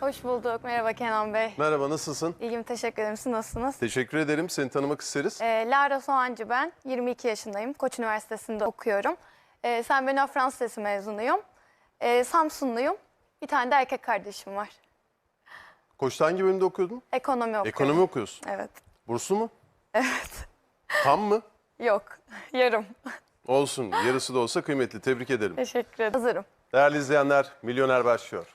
Hoş bulduk. Merhaba Kenan Bey. Merhaba, nasılsın? İyiyim, teşekkür ederim. Siz nasılsınız? Teşekkür ederim. Seni tanımak isteriz. Ee, Lara Soğancı ben. 22 yaşındayım. Koç Üniversitesi'nde okuyorum. Ee, Sen Benoît Fransız Lisesi mezunuyum. Ee, Samsunluyum. Bir tane de erkek kardeşim var. Koç'ta hangi bölümde okuyordun? Ekonomi okuyorum. Ekonomi okuyorsun. Evet. Burslu mu? Evet. Tam mı? Yok. Yarım. Olsun. Yarısı da olsa kıymetli. Tebrik ederim. Teşekkür ederim. Hazırım. Değerli izleyenler, Milyoner başlıyor.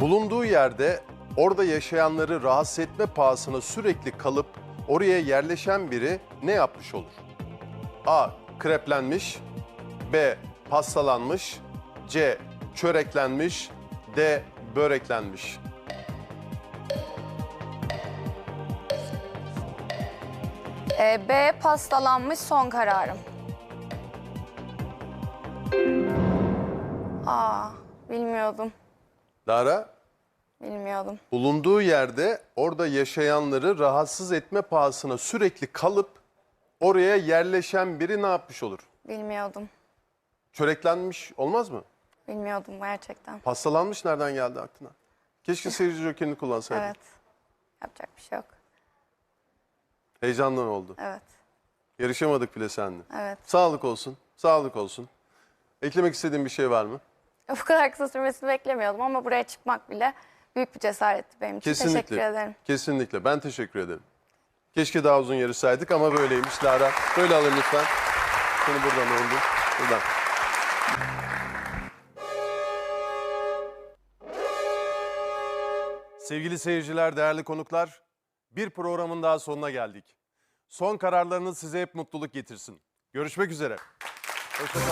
Bulunduğu yerde orada yaşayanları rahatsız etme pahasına sürekli kalıp oraya yerleşen biri ne yapmış olur? A. Kreplenmiş B. Pastalanmış C. Çöreklenmiş D. Böreklenmiş Ee, B. Pastalanmış son kararım. Aa, bilmiyordum. Lara, Bilmiyordum. bulunduğu yerde orada yaşayanları rahatsız etme pahasına sürekli kalıp oraya yerleşen biri ne yapmış olur? Bilmiyordum. Çöreklenmiş olmaz mı? Bilmiyordum gerçekten. Pastalanmış nereden geldi aklına? Keşke seyirci jokerini kullansaydın. Evet. Yapacak bir şey yok. Heyecandan oldu. Evet. Yarışamadık bile seninle. Evet. Sağlık olsun, sağlık olsun. Eklemek istediğin bir şey var mı? Bu kadar kısa sürmesini beklemiyordum ama buraya çıkmak bile büyük bir cesaretti benim için. Kesinlikle. Teşekkür ederim. Kesinlikle. Ben teşekkür ederim. Keşke daha uzun yarışsaydık ama böyleymiş Lara. Böyle alın lütfen. Seni buradan oldu. Buradan. Sevgili seyirciler, değerli konuklar, bir programın daha sonuna geldik. Son kararlarınız size hep mutluluk getirsin. Görüşmek üzere. しかった。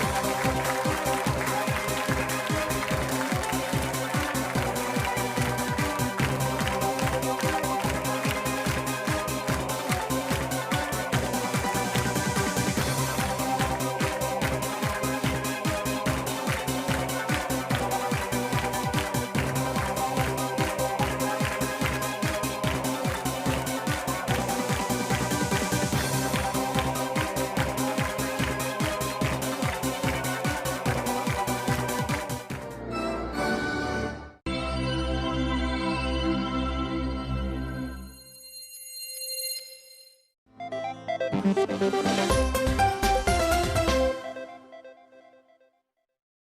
Müzik